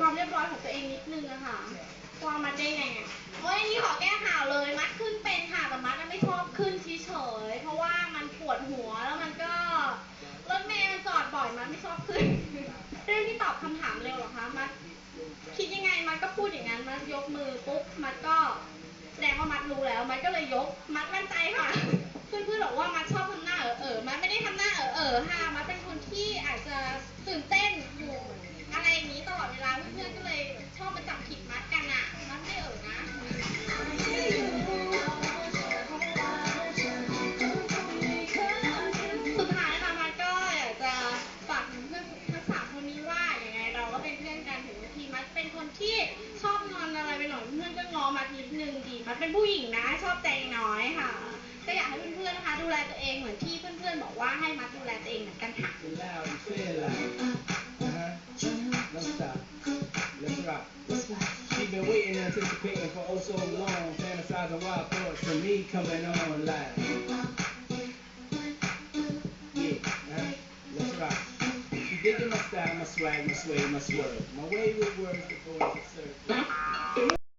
ความเรียบร้อยของตัวเองนิดนึงอะค่ะว่ามัดได้ไงอะโอ้ยนี่ขอแก้ข่าวเลย มัดขึ้นเป็นค่ะแต่มัดไม่ชอบขึ้นเฉยๆเพราะว่ามันปวดหัวแล้วมันก็รถเมล์มันจอดบ่อยมัดไม่ชอบขึ้น เรื่องที่ตอบคำถามเร็วเหรอคะ มัดคิดยังไงมัดก็พูดอย่างนั้น มัดยกมือปุ๊บมัดก็แสดงว่ามัดรู้แล้ว มัดก็เลยยก มัดมั่นใจค่ะ เพื่อนๆบอกว่ามัดชอบทำหน้าเออเออมัดไม่ได้ทำหน้าเออเออค่ะมัด คนที่ชอบงอนอะไรไปหน่อยเพื่อนก็ง้อมัดนิดนึงดีมัดเป็นผู้หญิงนะชอบใจน้อยค่ะ ก็อยากให้เพื่อนๆนะคะ ดูแลตัวเองเหมือนที่เพื่อนๆบอกว่าให้มัดดูแลตัวเองเหมือนกันค่ะ loud and clear loud. Uh-huh. Don't stop. Let's rock. She's been waiting and anticipating for oh so long, fantasizing wild thoughts from me coming on live. Yeah, uh-huh. Let's rock. She digging my style, my swag, my sway, my swerve. My way with